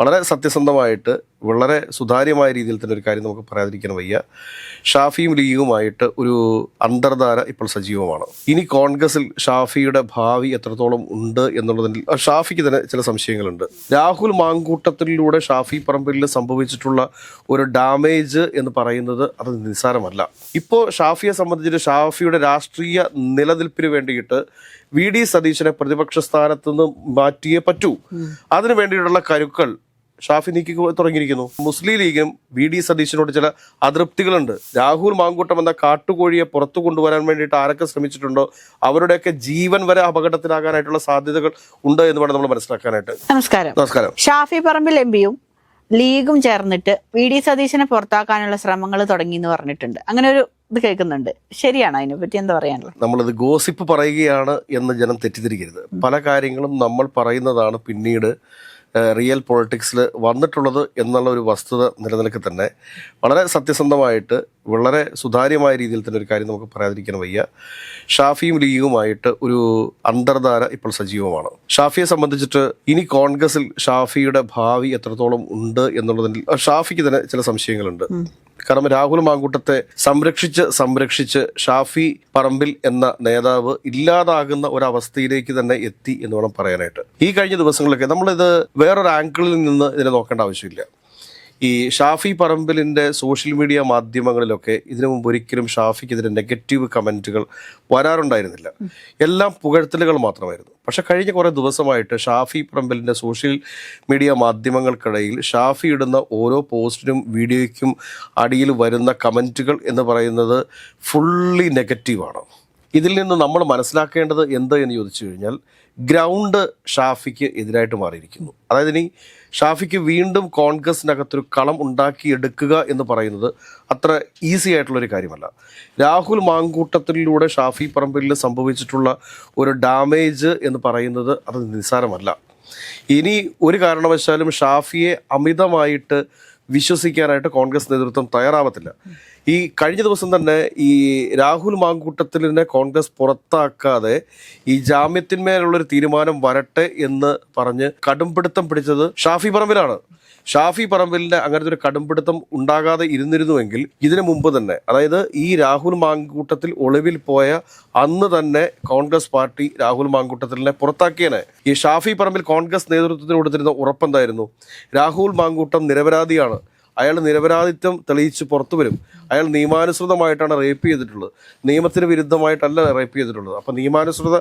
വളരെ സത്യസന്ധമായിട്ട് വളരെ സുതാര്യമായ രീതിയിൽ തന്നെ ഒരു കാര്യം നമുക്ക് പറയാതിരിക്കാൻ വയ്യ. ഷാഫിയും ലീഗുമായിട്ട് ഒരു അന്തർധാര ഇപ്പോൾ സജീവമാണ്. ഇനി കോൺഗ്രസിൽ ഷാഫിയുടെ ഭാവി എത്രത്തോളം ഉണ്ട് എന്നുള്ളതിൽ ഷാഫിക്ക് തന്നെ ചില സംശയങ്ങളുണ്ട്. രാഹുൽ മാങ്കൂട്ടത്തിലൂടെ ഷാഫി പറമ്പിൽ സംഭവിച്ചിട്ടുള്ള ഒരു ഡാമേജ് എന്ന് പറയുന്നത് അത് നിസ്സാരമല്ല. ഇപ്പോൾ ഷാഫിയെ സംബന്ധിച്ചിട്ട് ഷാഫിയുടെ രാഷ്ട്രീയ നിലനിൽപ്പിന് വേണ്ടിയിട്ട് വി ഡി സതീശനെ പ്രതിപക്ഷ സ്ഥാനത്ത് നിന്ന് മാറ്റിയേ പറ്റൂ. അതിനു വേണ്ടിയിട്ടുള്ള കരുക്കൾ ഷാഫി നീക്കി തുടങ്ങിയിരിക്കുന്നു. മുസ്ലിം ലീഗും വി ഡി സതീശനോട് ചില അതൃപ്തികളുണ്ട്. രാഹുൽ മാങ്കൂട്ടം എന്ന കാട്ടുകോഴിയെ പുറത്തു കൊണ്ടുവരാൻ വേണ്ടിയിട്ട് ആരൊക്കെ ശ്രമിച്ചിട്ടുണ്ടോ? അവരുടെയൊക്കെ ജീവൻ വരെ അപകടത്തിലാകാനായിട്ടുള്ള സാധ്യതകൾ ഉണ്ട് എന്ന് വേണം നമ്മൾ മനസ്സിലാക്കാനായിട്ട്. നമസ്കാരം. നമസ്കാരം. ഷാഫി പറമ്പിൽ എം പിയും ലീഗും ചേർന്നിട്ട് വി ഡി സതീശനെ പുറത്താക്കാനുള്ള ശ്രമങ്ങൾ തുടങ്ങി എന്ന് പറഞ്ഞിട്ടുണ്ട്. അങ്ങനെ ഒരു ഇത് കേൾക്കുന്നുണ്ട്. ശരിയാണ് അതിനെപ്പറ്റി എന്താ പറയാനുള്ളത്? നമ്മളിത് ഗോസിപ്പ് പറയുകയാണ് എന്ന് ജനം തെറ്റിദ്ധരിക്കരുത്. പല കാര്യങ്ങളും നമ്മൾ പറയുന്നതാണ് പിന്നീട് റിയൽ പൊളിറ്റിക്സിൽ വന്നിട്ടുള്ളത് എന്നുള്ള ഒരു വസ്തുത നിലനിൽക്കെ തന്നെ വളരെ സത്യസന്ധമായിട്ട് വളരെ സുതാര്യമായ രീതിയിൽ തന്നെ ഒരു കാര്യം നമുക്ക് പറയാതിരിക്കാൻ വയ്യ. ഷാഫിയും ലീഗുമായിട്ട് ഒരു അന്തർധാര ഇപ്പോൾ സജീവമാണ്. ഷാഫിയെ സംബന്ധിച്ചിട്ട് ഇനി കോൺഗ്രസിൽ ഷാഫിയുടെ ഭാവി എത്രത്തോളം ഉണ്ട് എന്നുള്ളതിൽ ഷാഫിക്ക് തന്നെ ചില സംശയങ്ങളുണ്ട്. കാരണം രാഹുൽ മാങ്കൂട്ടത്തെ സംരക്ഷിച്ച് സംരക്ഷിച്ച് ഷാഫി പറമ്പിൽ എന്ന നേതാവ് ഇല്ലാതാകുന്ന ഒരവസ്ഥയിലേക്ക് തന്നെ എത്തി എന്ന് വേണം പറയാനായിട്ട്. ഈ കഴിഞ്ഞ ദിവസങ്ങളിലൊക്കെ നമ്മളിത് വേറൊരു ആംഗിളിൽ നിന്ന് ഇതിനെ നോക്കേണ്ട ആവശ്യമില്ല. ഈ ഷാഫി പറമ്പിലിന്റെ സോഷ്യൽ മീഡിയ മാധ്യമങ്ങളിലൊക്കെ ഇതിനു മുമ്പ് ഒരിക്കലും ഷാഫിക്കെതിരെ നെഗറ്റീവ് കമന്റുകൾ വരാറുണ്ടായിരുന്നില്ല. എല്ലാം പുകഴ്ത്തലുകൾ മാത്രമായിരുന്നു. പക്ഷെ കഴിഞ്ഞ കുറേ ദിവസമായിട്ട് ഷാഫി പറമ്പിലിന്റെ സോഷ്യൽ മീഡിയ മാധ്യമങ്ങൾക്കിടയിൽ ഷാഫി ഇടുന്ന ഓരോ പോസ്റ്റിനും വീഡിയോയ്ക്കും അടിയിൽ വരുന്ന കമന്റുകൾ എന്ന് പറയുന്നത് ഫുള്ളി നെഗറ്റീവാണ്. ഇതിൽ നിന്ന് നമ്മൾ മനസ്സിലാക്കേണ്ടത് എന്ത് എന്ന് ചോദിച്ചു കഴിഞ്ഞാൽ ഗ്രൗണ്ട് ഷാഫിക്ക് എതിരായിട്ട് മാറിയിരിക്കുന്നു. അതായത് ഇനി ഷാഫിക്ക് വീണ്ടും കോൺഗ്രസിനകത്തൊരു കളം ഉണ്ടാക്കിയെടുക്കുക എന്ന് പറയുന്നത് അത്ര ഈസി ആയിട്ടുള്ളൊരു കാര്യമല്ല. രാഹുൽ മാങ്കൂട്ടത്തിലൂടെ ഷാഫി പറമ്പിൽ സംഭവിച്ചിട്ടുള്ള ഒരു ഡാമേജ് എന്ന് പറയുന്നത് അത് നിസ്സാരമല്ല. ഇനി ഒരു കാരണവശാലും ഷാഫിയെ അമിതമായിട്ട് വിശ്വസിക്കാനായിട്ട് കോൺഗ്രസ് നേതൃത്വം തയ്യാറാവത്തില്ല. ഈ കഴിഞ്ഞ ദിവസം തന്നെ ഈ രാഹുൽ മാങ്കൂട്ടത്തിലിനെ കോൺഗ്രസ് പുറത്താക്കാതെ ഈ ജാമ്യത്തിന്മേലുള്ളൊരു തീരുമാനം വരട്ടെ എന്ന് പറഞ്ഞ് കടുംപിടുത്തം പിടിച്ചത് ഷാഫി പറമ്പിലാണ്. ഷാഫി പറമ്പിലിന്റെ അങ്ങനത്തെ ഒരു കടുംപിടുത്തം ഉണ്ടാകാതെ ഇരുന്നിരുന്നുവെങ്കിൽ ഇതിനു മുമ്പ് തന്നെ അതായത് ഈ രാഹുൽ മാങ്കൂട്ടത്തിൽ ഒളിവിൽ പോയ അന്ന് തന്നെ കോൺഗ്രസ് പാർട്ടി രാഹുൽ മാങ്കൂട്ടത്തിലിനെ പുറത്താക്കിയനെ. ഈ ഷാഫി പറമ്പിൽ കോൺഗ്രസ് നേതൃത്വത്തിന് കൊടുത്തിരുന്ന ഉറപ്പെന്തായിരുന്നു രാഹുൽ മാങ്കൂട്ടം നിരപരാധിയാണ്. അയാൾ നിരപരാധിത്വം തെളിയിച്ച് പുറത്തു വരും. അയാൾ നിയമാനുസൃതമായിട്ടാണ് റേപ്പ് ചെയ്തിട്ടുള്ളത്. നിയമത്തിന് വിരുദ്ധമായിട്ടല്ല റേപ്പ് ചെയ്തിട്ടുള്ളത്. അപ്പം നിയമാനുസൃത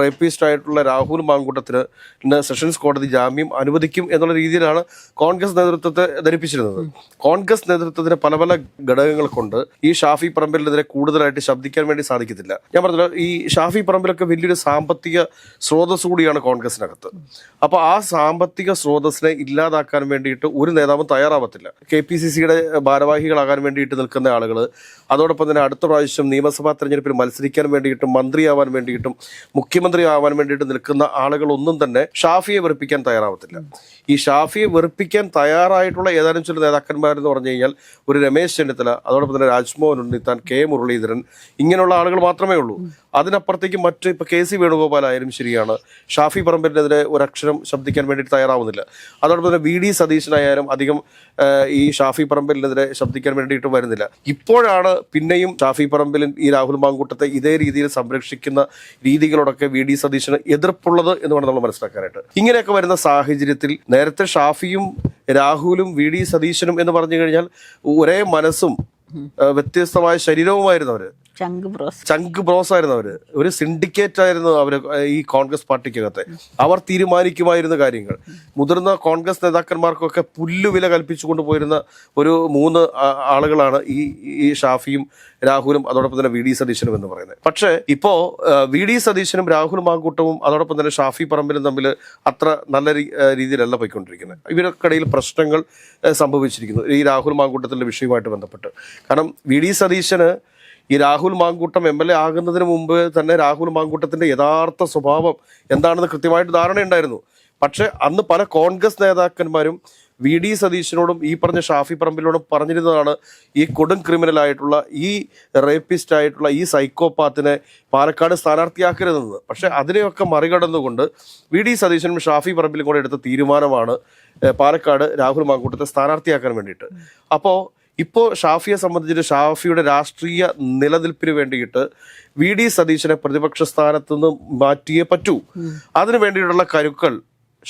റേപ്പിസ്റ്റ് ആയിട്ടുള്ള രാഹുൽ മാങ്കൂട്ടത്തിന് സെഷൻസ് കോടതി ജാമ്യം അനുവദിക്കും എന്നുള്ള രീതിയിലാണ് കോൺഗ്രസ് നേതൃത്വത്തെ ധരിപ്പിച്ചിരുന്നത്. കോൺഗ്രസ് നേതൃത്വത്തിന് പല പല ഘടകങ്ങൾ കൊണ്ട് ഈ ഷാഫി പറമ്പലിനെതിരെ കൂടുതലായിട്ട് ശബ്ദിക്കാൻ വേണ്ടി സാധിക്കത്തില്ല. ഞാൻ പറഞ്ഞല്ലോ ഈ ഷാഫി പറമ്പിലൊക്കെ വലിയൊരു സാമ്പത്തിക സ്രോതസ് കൂടിയാണ് കോൺഗ്രസിനകത്ത്. അപ്പോൾ ആ സാമ്പത്തിക സ്രോതസ്സിനെ ഇല്ലാതാക്കാൻ വേണ്ടിയിട്ട് ഒരു നേതാവും തയ്യാറാവത്തില്ല. കെ പി സി സിയുടെ ഭാരവാഹികളാകാൻ വേണ്ടിയിട്ട് നിൽക്കുന്ന ആളുകൾ അതോടൊപ്പം തന്നെ അടുത്ത പ്രാവശ്യം നിയമസഭാ തെരഞ്ഞെടുപ്പിൽ മത്സരിക്കാൻ വേണ്ടിയിട്ടും മന്ത്രിയാവാൻ വേണ്ടിയിട്ടും മുഖ്യമന്ത്രി ആവാൻ വേണ്ടിയിട്ട് നിൽക്കുന്ന ആളുകളൊന്നും തന്നെ ഷാഫിയെ വെറുപ്പിക്കാൻ തയ്യാറാവത്തില്ല. ഈ ഷാഫിയെ വെറുപ്പിക്കാൻ തയ്യാറായിട്ടുള്ള ഏതാനും ചില നേതാക്കന്മാരെന്ന് പറഞ്ഞു കഴിഞ്ഞാൽ ഒരു രമേശ് ചെന്നിത്തല അതോടൊപ്പം തന്നെ രാജ്മോഹൻ ഉണ്ണിത്താൻ കെ മുരളീധരൻ ഇങ്ങനെയുള്ള ആളുകൾ മാത്രമേ ഉള്ളൂ. അതിനപ്പുറത്തേക്ക് മറ്റ് ഇപ്പൊ കെ സി വേണുഗോപാൽ ആയാലും ശരിയാണ്. ഷാഫി പറമ്പലിനെതിരെ അക്ഷരം ശബ്ദിക്കാൻ വേണ്ടിയിട്ട് തയ്യാറാവുന്നില്ല. അതോടൊപ്പം തന്നെ വി ഡി സതീശനായാലും അധികം ഈ ഷാഫി പറമ്പിലിനെതിരെ ശബ്ദിക്കാൻ വേണ്ടിയിട്ട് വരുന്നില്ല. ഇപ്പോഴാണ് പിന്നെയും ഷാഫി പറമ്പിൽ ഈ രാഹുൽ മാങ്കൂട്ടത്തെ ഇതേ രീതിയിൽ സംരക്ഷിക്കുന്ന രീതികളോടൊക്കെ വി ഡി സതീശന് എതിർപ്പുള്ളത് എന്ന് വേണം നമ്മൾ മനസ്സിലാക്കാനായിട്ട്. ഇങ്ങനെയൊക്കെ വരുന്ന സാഹചര്യത്തിൽ നേരത്തെ ഷാഫിയും രാഹുലും വി ഡി സതീശനും എന്ന് പറഞ്ഞു കഴിഞ്ഞാൽ ഒരേ മനസ്സും വ്യത്യസ്തമായ ശരീരവുമായിരുന്നു അവർ. ചങ്ക് ബ്രോസ്. ആയിരുന്നു അവർ. ഒരു സിൻഡിക്കേറ്റ് ആയിരുന്നു അവർ ഈ കോൺഗ്രസ് പാർട്ടിക്കകത്തെ. അവർ തീരുമാനിക്കുമായിരുന്ന കാര്യങ്ങൾ. മുതിർന്ന കോൺഗ്രസ് നേതാക്കന്മാർക്കൊക്കെ പുല്ലുവില കൽപ്പിച്ചു കൊണ്ടുപോയിരുന്ന ഒരു മൂന്ന് ആളുകളാണ് ഈ ഈ ഷാഫിയും രാഹുലും അതോടൊപ്പം തന്നെ വി ഡി സതീശനും എന്ന് പറയുന്നത്. പക്ഷേ ഇപ്പോ ആ, വി ഡി സതീശനും രാഹുൽ മാങ്കൂട്ടവും അതോടൊപ്പം തന്നെ ഷാഫി പറമ്പിലും തമ്മിൽ അത്ര നല്ല രീതിയിലല്ല പോയിക്കൊണ്ടിരിക്കുന്നത്. ഇവർക്കിടയിൽ പ്രശ്നങ്ങൾ സംഭവിച്ചിരിക്കുന്നു. ഈ രാഹുൽ മാങ്കൂട്ടത്തിന്റെ വിഷയവുമായിട്ട് ബന്ധപ്പെട്ട്. കാരണം വി ഡി സതീശന് ഈ Rahul Mankoottam M L A ആകുന്നതിന് മുമ്പ് തന്നെ രാഹുൽ മാങ്കൂട്ടത്തിന്റെ യഥാർത്ഥ സ്വഭാവം എന്താണെന്ന് കൃത്യമായിട്ട് ധാരണയുണ്ടായിരുന്നു. പക്ഷെ അന്ന് പല കോൺഗ്രസ് നേതാക്കന്മാരും വി ഡി സതീശനോടും ഈ പറഞ്ഞ ഷാഫി പറമ്പിലോടും പറഞ്ഞിരുന്നതാണ് ഈ കൊടും ക്രിമിനൽ ആയിട്ടുള്ള ഈ റേപ്പിസ്റ്റ് ആയിട്ടുള്ള ഈ സൈക്കോപാത്തിനെ പാലക്കാട് സ്ഥാനാർത്ഥിയാക്കരുതെന്ന്. പക്ഷേ അതിനെയൊക്കെ മറികടന്നുകൊണ്ട് വി ഡി സതീശനും ഷാഫി പറമ്പിലും കൂടെ എടുത്ത തീരുമാനമാണ് പാലക്കാട് രാഹുൽ മാങ്കൂട്ടത്തെ സ്ഥാനാർത്ഥിയാക്കാൻ വേണ്ടിയിട്ട്. അപ്പോൾ ഇപ്പോൾ ഷാഫിയെ സംബന്ധിച്ചിട്ട് ഷാഫിയുടെ രാഷ്ട്രീയ നിലനിൽപ്പിന് വേണ്ടിയിട്ട് വി ഡി സതീശനെ പ്രതിപക്ഷ സ്ഥാനത്ത് നിന്ന് മാറ്റിയേ പറ്റൂ. അതിനു വേണ്ടിയിട്ടുള്ള കരുക്കൾ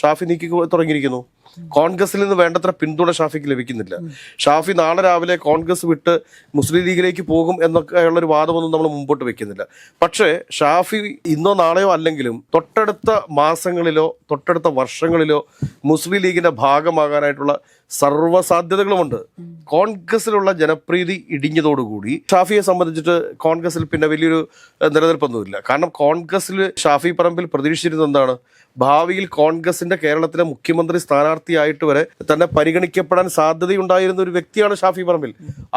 ഷാഫി നീക്കി തുടങ്ങിയിരിക്കുന്നു. കോൺഗ്രസിൽ നിന്ന് വേണ്ടത്ര പിന്തുണ ഷാഫിക്ക് ലഭിക്കുന്നില്ല. ഷാഫി നാളെ രാവിലെ കോൺഗ്രസ് വിട്ട് മുസ്ലിം ലീഗിലേക്ക് പോകും എന്നൊക്കെയുള്ള ഒരു വാദമൊന്നും നമ്മൾ മുമ്പോട്ട് വെക്കുന്നില്ല. പക്ഷേ ഷാഫി ഇന്നോ നാളെയോ അല്ലെങ്കിലും തൊട്ടടുത്ത മാസങ്ങളിലോ തൊട്ടടുത്ത വർഷങ്ങളിലോ മുസ്ലിം ലീഗിന്റെ ഭാഗമാകാനായിട്ടുള്ള സർവ സാധ്യതകളുമുണ്ട് കോൺഗ്രസിലുള്ള ജനപ്രീതി ഇടിഞ്ഞതോടുകൂടി ഷാഫിയെ സംബന്ധിച്ചിട്ട് കോൺഗ്രസിൽ പിന്നെ വലിയൊരു നിലനിൽപ്പൊന്നുമില്ല. കാരണം കോൺഗ്രസിൽ ഷാഫി പറമ്പിൽ പ്രതീക്ഷിച്ചിരുന്നത് എന്താണ്? ഭാവിയിൽ കോൺഗ്രസിന്റെ കേരളത്തിലെ മുഖ്യമന്ത്രി സ്ഥാനാർത്ഥിയായിട്ട് വരെ തന്നെ പരിഗണിക്കപ്പെടാൻ സാധ്യതയുണ്ടായിരുന്ന ഒരു വ്യക്തിയാണ് ഷാഫി പറമ്പിൽ.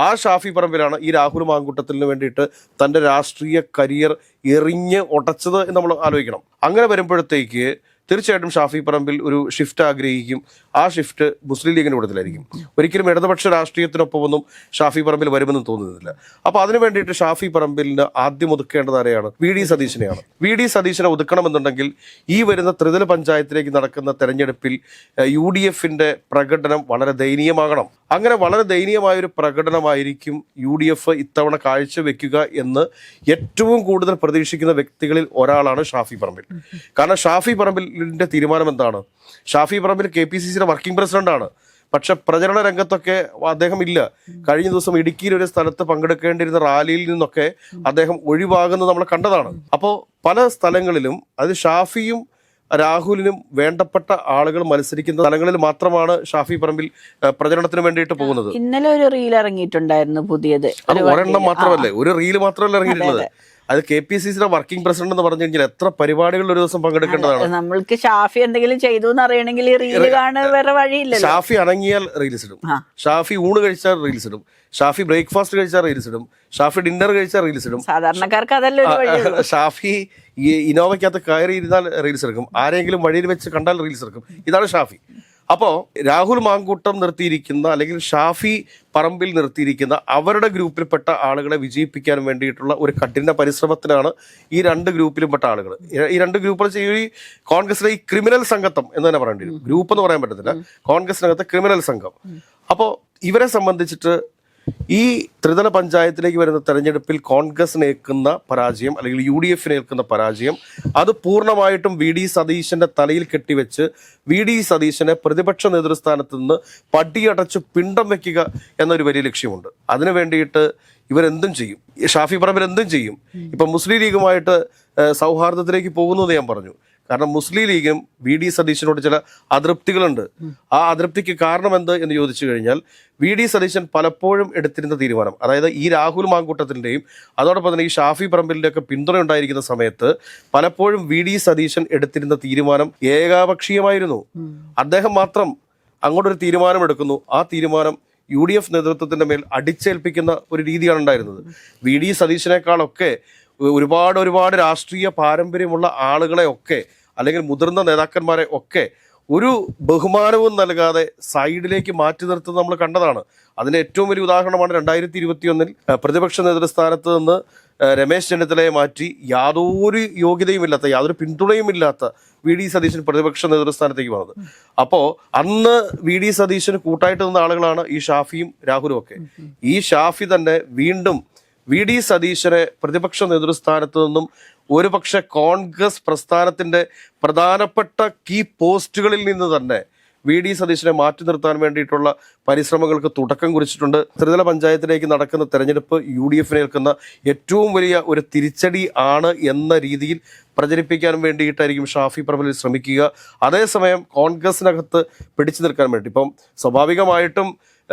ആ ഷാഫി പറമ്പിലാണ് ഈ രാഹുൽ മാങ്കൂട്ടത്തിന് വേണ്ടിയിട്ട് തന്റെ രാഷ്ട്രീയ കരിയർ എറിഞ്ഞ് ഒടച്ചത് നമ്മൾ ആലോചിക്കണം. അങ്ങനെ വരുമ്പോഴത്തേക്ക് തീർച്ചയായിട്ടും ഷാഫി പറമ്പിൽ ഒരു ഷിഫ്റ്റ് ആഗ്രഹിക്കും. ആ ഷിഫ്റ്റ് മുസ്ലിം ലീഗിന് കൂട്ടത്തിലായിരിക്കും. ഒരിക്കലും ഇടതുപക്ഷ രാഷ്ട്രീയത്തിനൊപ്പമൊന്നും ഷാഫി പറമ്പിൽ വരുമെന്ന് തോന്നുന്നില്ല. അപ്പോൾ അതിനു വേണ്ടിയിട്ട് ഷാഫി പറമ്പിലിന് ആദ്യം ഒതുക്കേണ്ടത് ആരെയാണ്? വി ഡി സതീശനെയാണ്. വി ഡി സതീശനെ ഒതുക്കണമെന്നുണ്ടെങ്കിൽ ഈ വരുന്ന ത്രിതല പഞ്ചായത്തിലേക്ക് നടക്കുന്ന തെരഞ്ഞെടുപ്പിൽ യു ഡി എഫിന്റെ പ്രകടനം വളരെ ദയനീയമാകണം. അങ്ങനെ വളരെ ദയനീയമായ ഒരു പ്രകടനമായിരിക്കും യു ഡി എഫ് ഇത്തവണ കാഴ്ചവെക്കുക എന്ന് ഏറ്റവും കൂടുതൽ പ്രതീക്ഷിക്കുന്ന വ്യക്തികളിൽ ഒരാളാണ് ഷാഫി പറമ്പിൽ. കാരണം ഷാഫി പറമ്പിലിന്റെ തീരുമാനം എന്താണ്? Shafi Parambil K P C സിയുടെ വർക്കിംഗ് പ്രസിഡന്റാണ് പക്ഷെ പ്രചരണ രംഗത്തൊക്കെ അദ്ദേഹം ഇല്ല. കഴിഞ്ഞ ദിവസം ഇടുക്കിയിൽ ഒരു സ്ഥലത്ത് പങ്കെടുക്കേണ്ടിരുന്ന റാലിയിൽ നിന്നൊക്കെ അദ്ദേഹം ഒഴിവാകുന്നത് നമ്മൾ കണ്ടതാണ്. അപ്പോൾ പല സ്ഥലങ്ങളിലും അത് ഷാഫിയും രാഹുലിനും വേണ്ടപ്പെട്ട ആളുകൾ മത്സരിക്കുന്ന സ്ഥലങ്ങളിൽ മാത്രമാണ് ഷാഫി പറമ്പിൽ പ്രചരണത്തിന് വേണ്ടിയിട്ട് പോകുന്നത്. ഇന്നലെ ഒരു റീൽ ഇറങ്ങിയിട്ടുണ്ടായിരുന്നു പുതിയത്. ഒരെണ്ണം മാത്രമല്ലേ? ഒരു റീൽ മാത്രമല്ല ഇറങ്ങിയിട്ടുള്ളത്? അത് കെ പി സി സിയുടെ വർക്കിംഗ് പ്രസിഡന്റ് എന്ന് പറഞ്ഞു കഴിഞ്ഞാൽ എത്ര പരിപാടികൾ ഒരു ദിവസം പങ്കെടുക്കേണ്ടതാണ്? നമ്മൾക്ക് ഷാഫി എന്തെങ്കിലും ചെയ്തു എന്ന് അറിയണമെങ്കിൽ റീൽ കാണാൻ വേറെ വഴിയില്ല ഷാഫി അണങ്ങിയാൽ റീൽസ് ഇടും. ഷാഫി ഊണ് കഴിച്ചാൽ റീൽസ് ഇടും. ഷാഫി ബ്രേക്ക്ഫാസ്റ്റ് കഴിച്ചാൽ റീൽസ് ഇടും. ഷാഫി ഡിന്നർ കഴിച്ചാൽ റീൽസ് ഇടും. സാധാരണക്കാർക്ക് അതല്ല ഷാഫി ഈ ഇനോവയ്ക്കകത്ത് കയറി ഇരുന്നാൽ റീൽസ് എടുക്കും ആരെങ്കിലും വഴിയിൽ വെച്ച് കണ്ടാൽ റീൽസ് എടുക്കും ഇതാണ് ഷാഫി. അപ്പോ രാഹുൽ മാങ്കൂട്ടം നിർത്തിയിരിക്കുന്ന അല്ലെങ്കിൽ ഷാഫി പറമ്പിൽ നിർത്തിയിരിക്കുന്ന അവരുടെ ഗ്രൂപ്പിൽപ്പെട്ട ആളുകളെ വിജയിപ്പിക്കാൻ വേണ്ടിയിട്ടുള്ള ഒരു കഠിന പരിശ്രമത്തിനാണ് ഈ രണ്ട് ഗ്രൂപ്പിലും പെട്ട ആളുകൾ ഈ രണ്ട് ഗ്രൂപ്പുകൾ ഈ കോൺഗ്രസിലെ ഈ ക്രിമിനൽ സംഘത്തം എന്ന് തന്നെ പറയേണ്ടി വരും. ഗ്രൂപ്പ് എന്ന് പറയാൻ പറ്റത്തില്ല. കോൺഗ്രസിനകത്ത് ക്രിമിനൽ സംഘം. അപ്പോൾ ഇവരെ സംബന്ധിച്ചിട്ട് ഈ ത്രിതല പഞ്ചായത്തിലേക്ക് വരുന്ന തെരഞ്ഞെടുപ്പിൽ കോൺഗ്രസ് ഏൽക്കുന്ന പരാജയം അല്ലെങ്കിൽ യു ഡി എഫിന് ഏൽക്കുന്ന പരാജയം അത് പൂർണമായിട്ടും വി ഡി സതീശന്റെ തലയിൽ കെട്ടിവെച്ച് വി ഡി സതീശനെ പ്രതിപക്ഷ നേതൃസ്ഥാനത്ത് നിന്ന് പടിയടച്ച് പിണ്ടം വെക്കുക എന്നൊരു വലിയ ലക്ഷ്യമുണ്ട്. അതിനു വേണ്ടിയിട്ട് ഇവരെന്തും ചെയ്യും. ഷാഫി പറമ്പിൽ എന്തും ചെയ്യും. ഇപ്പൊ മുസ്ലിം ലീഗുമായിട്ട് സൗഹാർദ്ദത്തിലേക്ക് പോകുന്നു എന്ന് ഞാൻ പറഞ്ഞു. കാരണം മുസ്ലിം ലീഗും വി ഡി സതീശനോട് ചില അതൃപ്തികളുണ്ട്. ആ അതൃപ്തിക്ക് കാരണം എന്ത് എന്ന് ചോദിച്ചു കഴിഞ്ഞാൽ വി ഡി സതീശൻ പലപ്പോഴും എടുത്തിരുന്ന തീരുമാനം. അതായത് ഈ രാഹുൽ മാങ്കൂട്ടത്തിന്റെയും അതോടൊപ്പം തന്നെ ഈ ഷാഫി പറമ്പിലിന്റെയൊക്കെ പിന്തുണ ഉണ്ടായിരിക്കുന്ന സമയത്ത് പലപ്പോഴും വി ഡി സതീശൻ എടുത്തിരുന്ന തീരുമാനം ഏകാപക്ഷീയമായിരുന്നു. അദ്ദേഹം മാത്രം അങ്ങോട്ടൊരു തീരുമാനമെടുക്കുന്നു. ആ തീരുമാനം യു ഡി എഫ് നേതൃത്വത്തിന്റെ മേൽ അടിച്ചേൽപ്പിക്കുന്ന ഒരു രീതിയാണ് ഉണ്ടായിരുന്നത്. വി ഡി സതീശനേക്കാളൊക്കെ ഒരുപാട് ഒരുപാട് രാഷ്ട്രീയ പാരമ്പര്യമുള്ള ആളുകളെ ഒക്കെ അല്ലെങ്കിൽ മുതിർന്ന നേതാക്കന്മാരെ ഒക്കെ ഒരു ബഹുമാനവും നൽകാതെ സൈഡിലേക്ക് മാറ്റി നിർത്തുന്നത് നമ്മൾ കണ്ടതാണ്. അതിന് ഏറ്റവും വലിയ ഉദാഹരണമാണ് രണ്ടായിരത്തി ഇരുപത്തിയൊന്നിൽ പ്രതിപക്ഷ നേതൃസ്ഥാനത്ത് നിന്ന് രമേശ് ചെന്നിത്തലയെ മാറ്റി യാതൊരു യോഗ്യതയുമില്ലാത്ത യാതൊരു പിന്തുണയുമില്ലാത്ത വി ഡി സതീശൻ പ്രതിപക്ഷ നേതൃസ്ഥാനത്തേക്ക് വന്നത്. അപ്പോൾ അന്ന് വി ഡി സതീശന് കൂട്ടായിട്ട് നിന്ന ആളുകളാണ് ഈ ഷാഫിയും രാഹുലും ഒക്കെ. ഈ ഷാഫി തന്നെ വീണ്ടും വി ഡി സതീശനെ പ്രതിപക്ഷ നേതൃസ്ഥാനത്ത് നിന്നും ഒരുപക്ഷെ കോൺഗ്രസ് പ്രസ്ഥാനത്തിന്റെ പ്രധാനപ്പെട്ട കീ പോസ്റ്റുകളിൽ നിന്ന് തന്നെ വി ഡി സതീശനെ മാറ്റി നിർത്താൻ വേണ്ടിയിട്ടുള്ള പരിശ്രമങ്ങൾക്ക് തുടക്കം കുറിച്ചിട്ടുണ്ട്. ത്രിതല പഞ്ചായത്തിലേക്ക് നടക്കുന്ന തെരഞ്ഞെടുപ്പ് യു ഡി എഫിന് ഏൽക്കുന്ന ഏറ്റവും വലിയ ഒരു തിരിച്ചടി ആണ് എന്ന രീതിയിൽ പ്രചരിപ്പിക്കാൻ വേണ്ടിയിട്ടായിരിക്കും ഷാഫി പ്രബലിൽ ശ്രമിക്കുക. അതേസമയം കോൺഗ്രസിനകത്ത് പിടിച്ചു നിൽക്കാൻ വേണ്ടി ഇപ്പം സ്വാഭാവികമായിട്ടും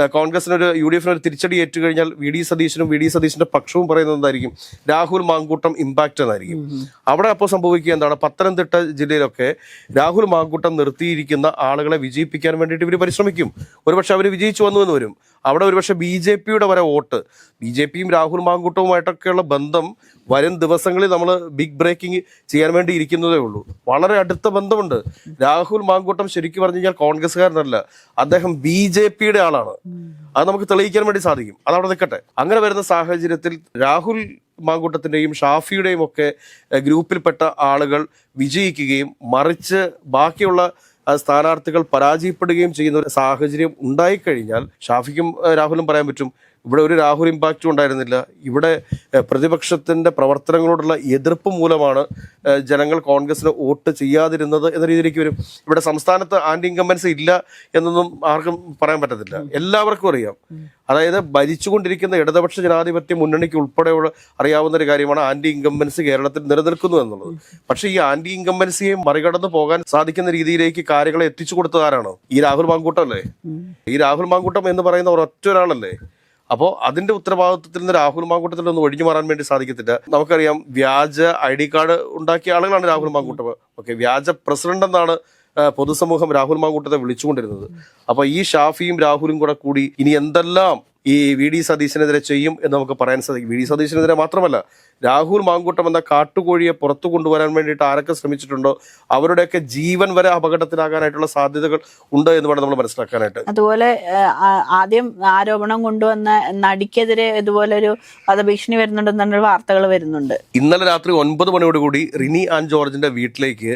കോൺഗ്രസിനൊരു യു ഡി എഫിന് ഒരു തിരിച്ചടി ഏറ്റു കഴിഞ്ഞാൽ വി ഡി സതീശനും വി ഡി സതീശന്റെ പക്ഷവും പറയുന്നത് എന്തായിരിക്കും? രാഹുൽ മാങ്കൂട്ടം ഇമ്പാക്റ്റ് എന്നായിരിക്കും. അവിടെ അപ്പോൾ സംഭവിക്കുക എന്താണ്? പത്തനംതിട്ട ജില്ലയിലൊക്കെ രാഹുൽ മാങ്കൂട്ടം നിർത്തിയിരിക്കുന്ന ആളുകളെ വിജയിപ്പിക്കാൻ വേണ്ടിയിട്ട് ഇവർ പരിശ്രമിക്കും. ഒരുപക്ഷെ അവർ വിജയിച്ചു വന്നു എന്ന് വരും. അവിടെ ഒരുപക്ഷെ ബി ജെ പിയുടെ വരെ വോട്ട്. ബി ജെ പിയും രാഹുൽ മാങ്കൂട്ടവുമായിട്ടൊക്കെയുള്ള ബന്ധം വരും ദിവസങ്ങളിൽ നമ്മൾ ബിഗ് ബ്രേക്കിംഗ് ചെയ്യാൻ വേണ്ടി ഇരിക്കുന്നതേ ഉള്ളൂ. വളരെ അടുത്ത ബന്ധമുണ്ട്. രാഹുൽ മാങ്കൂട്ടം ശരിക്കും പറഞ്ഞു കഴിഞ്ഞാൽ കോൺഗ്രസ്സുകാരനല്ല അദ്ദേഹം ബി ജെ പിയുടെ ആളാണ്. അത് നമുക്ക് തെളിയിക്കാൻ വേണ്ടി സാധിക്കും. അത് അവിടെ നിൽക്കട്ടെ. അങ്ങനെ വരുന്ന സാഹചര്യത്തിൽ രാഹുൽ മാങ്കൂട്ടത്തിന്റെയും ഷാഫിയുടെയും ഒക്കെ ഗ്രൂപ്പിൽപ്പെട്ട ആളുകൾ വിജയിക്കുകയും മറിച്ച് ബാക്കിയുള്ള ആ സ്ഥാനാർത്ഥികൾ പരാജയപ്പെടുകയും ചെയ്യുന്ന ഒരു സാഹചര്യം ഉണ്ടായിക്കഴിഞ്ഞാൽ ഷാഫിക്കും രാഹുലും പറയാൻ പറ്റും ഇവിടെ ഒരു രാഹുൽ ഇമ്പാക്റ്റും ഉണ്ടായിരുന്നില്ല. ഇവിടെ പ്രതിപക്ഷത്തിന്റെ പ്രതിപക്ഷത്തിന്റെ പ്രവർത്തനങ്ങളോടുള്ള എതിർപ്പ് മൂലമാണ് ജനങ്ങൾ കോൺഗ്രസിന് വോട്ട് ചെയ്യാതിരുന്നത് എന്ന രീതിയിലേക്ക് വരും. ഇവിടെ സംസ്ഥാനത്ത് ആന്റി ഇൻകമ്പൻസ് ഇല്ല എന്നൊന്നും ആർക്കും പറയാൻ പറ്റത്തില്ല. എല്ലാവർക്കും അറിയാം. അതായത് ഭരിച്ചുകൊണ്ടിരിക്കുന്ന ഇടതുപക്ഷ ജനാധിപത്യ മുന്നണിക്ക് ഉൾപ്പെടെയുള്ള അറിയാവുന്ന ഒരു കാര്യമാണ് ആന്റി ഇൻകമ്പൻസി കേരളത്തിൽ നിലനിൽക്കുന്നു എന്നുള്ളത്. പക്ഷേ ഈ ആന്റി ഇൻകമ്പൻസിയെ മറികടന്ന് പോകാൻ സാധിക്കുന്ന രീതിയിലേക്ക് കാര്യങ്ങളെ എത്തിച്ചു കൊടുത്തതാരാണോ ഈ രാഹുൽ മാങ്കൂട്ടം അല്ലേ? ഈ രാഹുൽ മാങ്കൂട്ടം എന്ന് പറയുന്ന ഒരൊറ്റ ഒരാളല്ലേ? അപ്പോൾ അതിന്റെ ഉത്തരവാദിത്വത്തിൽ നിന്ന് രാഹുൽ മാങ്കൂട്ടത്തിൽ ഒന്ന് ഒഴിഞ്ഞു മാറാൻ വേണ്ടി സാധിക്കത്തില്ല. നമുക്കറിയാം വ്യാജ ഐ ഡി കാർഡ് ഉണ്ടാക്കിയ ആളുകളാണ് രാഹുൽ മാങ്കൂട്ടം. ഓക്കെ വ്യാജ പ്രസിഡന്റ് എന്നാണ് പൊതുസമൂഹം രാഹുൽ മാങ്കൂട്ടത്തെ വിളിച്ചുകൊണ്ടിരുന്നത്. അപ്പോൾ ഈ ഷാഫിയും രാഹുലും കൂടെ കൂടി ഇനി എന്തെല്ലാം ഈ വി ഡി സതീശനെതിരെ ചെയ്യും എന്ന് നമുക്ക് പറയാൻ സാധിക്കും. വി ഡി സതീശനെതിരെ മാത്രമല്ല രാഹുൽ മാങ്കൂട്ടം എന്ന കാട്ടുകോഴിയെ പുറത്തു കൊണ്ടുവരാൻ വേണ്ടിയിട്ട് ആരൊക്കെ ശ്രമിച്ചിട്ടുണ്ടോ അവരുടെയൊക്കെ ജീവൻ വരെ അപകടത്തിലാകാനായിട്ടുള്ള സാധ്യതകൾ ഉണ്ട് എന്ന് വേണം നമ്മൾ മനസ്സിലാക്കാനായിട്ട്. അതുപോലെ ആദ്യം ആരോപണം കൊണ്ടുവന്ന നടിക്കെതിരെ ഇതുപോലെ ഒരു വധഭീഷണി വരുന്നുണ്ടെന്നുള്ള വാർത്തകൾ വരുന്നുണ്ട്. ഇന്നലെ രാത്രി ഒൻപത് മണിയോടുകൂടി റിനി ആൻഡ് ജോർജിന്റെ വീട്ടിലേക്ക്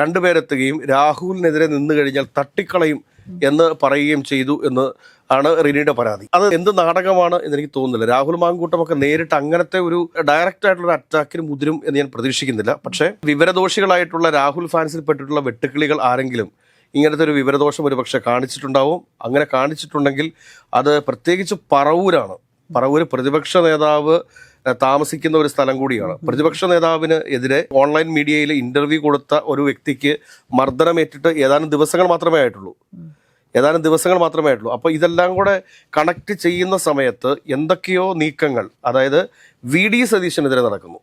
രണ്ടുപേരെത്തുകയും രാഹുലിനെതിരെ നിന്ന് കഴിഞ്ഞാൽ തട്ടിക്കളയും എന്ന് പറയുകയും ചെയ്തു എന്ന് ആണ് റിനിയുടെ പരാതി. അത് എന്ത് നാടകമാണ് എന്ന് എനിക്ക് തോന്നുന്നില്ല. രാഹുൽ മാങ്കൂട്ടമൊക്കെ നേരിട്ട് അങ്ങനത്തെ ഒരു ഡയറക്റ്റ് ആയിട്ടുള്ള അറ്റാക്കിന് മുതിരും എന്ന് ഞാൻ പ്രതീക്ഷിക്കുന്നില്ല. പക്ഷേ വിവരദോഷികളായിട്ടുള്ള രാഹുൽ ഫാൻസിൽ പെട്ടിട്ടുള്ള വെട്ടുക്കിളികൾ ആരെങ്കിലും ഇങ്ങനത്തെ ഒരു വിവരദോഷം ഒരു പക്ഷേ കാണിച്ചിട്ടുണ്ടാവും. അങ്ങനെ കാണിച്ചിട്ടുണ്ടെങ്കിൽ അത് പ്രത്യേകിച്ച് പറവൂരാണ്. പറവൂർ പ്രതിപക്ഷ നേതാവ് താമസിക്കുന്ന ഒരു സ്ഥലം കൂടിയാണ്. പ്രതിപക്ഷ നേതാവിന് എതിരെ ഓൺലൈൻ മീഡിയയിൽ ഇന്റർവ്യൂ കൊടുത്ത ഒരു വ്യക്തിക്ക് മർദ്ദനമേറ്റിട്ട് ഏതാനും ദിവസങ്ങൾ മാത്രമേ ആയിട്ടുള്ളൂ. ഏതാനും ദിവസങ്ങൾ മാത്രമേ ആയിട്ടുള്ളൂ. അപ്പോൾ ഇതെല്ലാം കൂടെ കണക്ട് ചെയ്യുന്ന സമയത്ത് എന്തൊക്കെയോ നീക്കങ്ങൾ അതായത് വി ഡി സതീശനെതിരെ നടക്കുന്നു.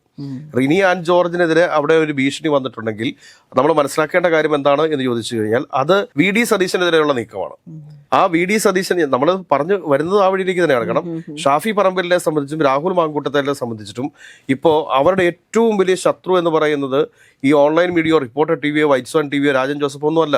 റിനി ആൻഡ് ജോർജിനെതിരെ അവിടെ ഒരു ഭീഷണി വന്നിട്ടുണ്ടെങ്കിൽ നമ്മൾ മനസ്സിലാക്കേണ്ട കാര്യം എന്താണ് എന്ന് ചോദിച്ചു കഴിഞ്ഞാൽ അത് വി ഡി സതീശനെതിരെയുള്ള നീക്കമാണ്. ആ വി ഡി സതീശൻ നമ്മൾ പറഞ്ഞു വരുന്നത് ആ വഴിയിലേക്ക് തന്നെ നടക്കണം ഷാഫി പറമ്പിലെ സംബന്ധിച്ചും രാഹുൽ മാങ്കൂട്ടത്തെ സംബന്ധിച്ചിട്ടും ഇപ്പോൾ അവരുടെ ഏറ്റവും വലിയ ശത്രു എന്ന് പറയുന്നത് ഈ ഓൺലൈൻ മീഡിയ റിപ്പോർട്ടർ ടി വിയോ വൈറ്റ്സ് ടി വിയോ രാജൻ ജോസഫ് ഒന്നുമല്ല.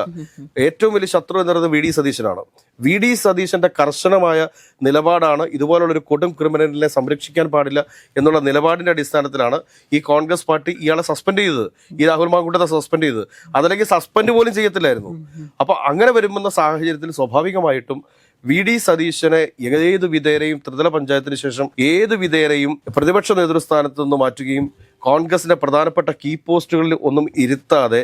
ഏറ്റവും വലിയ ശത്രു എന്ന് പറയുന്നത് വി ഡി സതീശനാണ്. വി ഡി സതീശന്റെ കർശനമായ നിലപാടാണ് ഇതുപോലുള്ള ഒരു കൊടും ക്രിമിനലിനെ സംരക്ഷിക്കാൻ പാടില്ല എന്നുള്ള നിലപാടിന്റെ അടിസ്ഥാനത്തിലാണ് ഈ കോൺഗ്രസ് പാർട്ടി ഇയാളെ സസ്പെൻഡ് ചെയ്തത്. ഈ രാഹുൽ മാങ്കൂട്ടത്തെ സസ്പെൻഡ് ചെയ്തത്. അതല്ലെങ്കിൽ സസ്പെൻഡ് പോലും ചെയ്യത്തില്ലായിരുന്നു. അപ്പൊ അങ്ങനെ വരുമെന്ന സാഹചര്യത്തിൽ സ്വാഭാവികമായിട്ടും വി ഡി സതീശനെ ഏത് വിധേയരെയും ത്രിതല പഞ്ചായത്തിന് ശേഷം ഏത് വിധേയരെയും പ്രതിപക്ഷ നേതൃസ്ഥാനത്ത് നിന്ന് മാറ്റുകയും കോൺഗ്രസിന്റെ പ്രധാനപ്പെട്ട കീ പോസ്റ്റുകളിൽ ഒന്നും ഇരുത്താതെ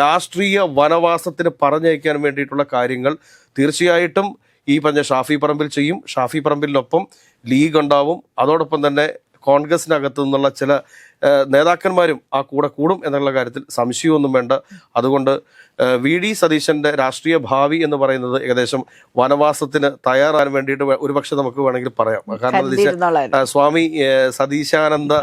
രാഷ്ട്രീയ വനവാസത്തിന് പറഞ്ഞയക്കാൻ വേണ്ടിയിട്ടുള്ള കാര്യങ്ങൾ തീർച്ചയായിട്ടും ഈ പറഞ്ഞ ഷാഫി പറമ്പിൽ ചെയ്യും. ഷാഫി പറമ്പിലിനൊപ്പം ലീഗ് ഉണ്ടാവും. അതോടൊപ്പം തന്നെ കോൺഗ്രസിനകത്തു നിന്നുള്ള ചില നേതാക്കന്മാരും ആ കൂടെ കൂടും എന്നുള്ള കാര്യത്തിൽ സംശയമൊന്നും വേണ്ട. അതുകൊണ്ട് വി ഡി സതീശന്റെ രാഷ്ട്രീയ ഭാവി എന്ന് പറയുന്നത് ഏകദേശം വനവാസത്തിന് തയ്യാറാൻ വേണ്ടിയിട്ട് ഒരുപക്ഷെ നമുക്ക് വേണമെങ്കിൽ പറയാം. കാരണം സ്വാമി സതീശാനന്ദ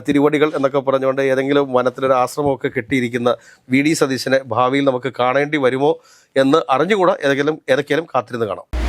തിരുവടികൾ എന്നൊക്കെ പറഞ്ഞുകൊണ്ട് ഏതെങ്കിലും വനത്തിലൊരു ആശ്രമമൊക്കെ കെട്ടിയിരിക്കുന്ന വി ഡി സതീശനെ ഭാവിയിൽ നമുക്ക് കാണേണ്ടി വരുമോ എന്ന് അറിഞ്ഞുകൂടാ. ഏതെങ്കിലും ഏതൊക്കെയാലും കാത്തിരുന്ന് കാണാം.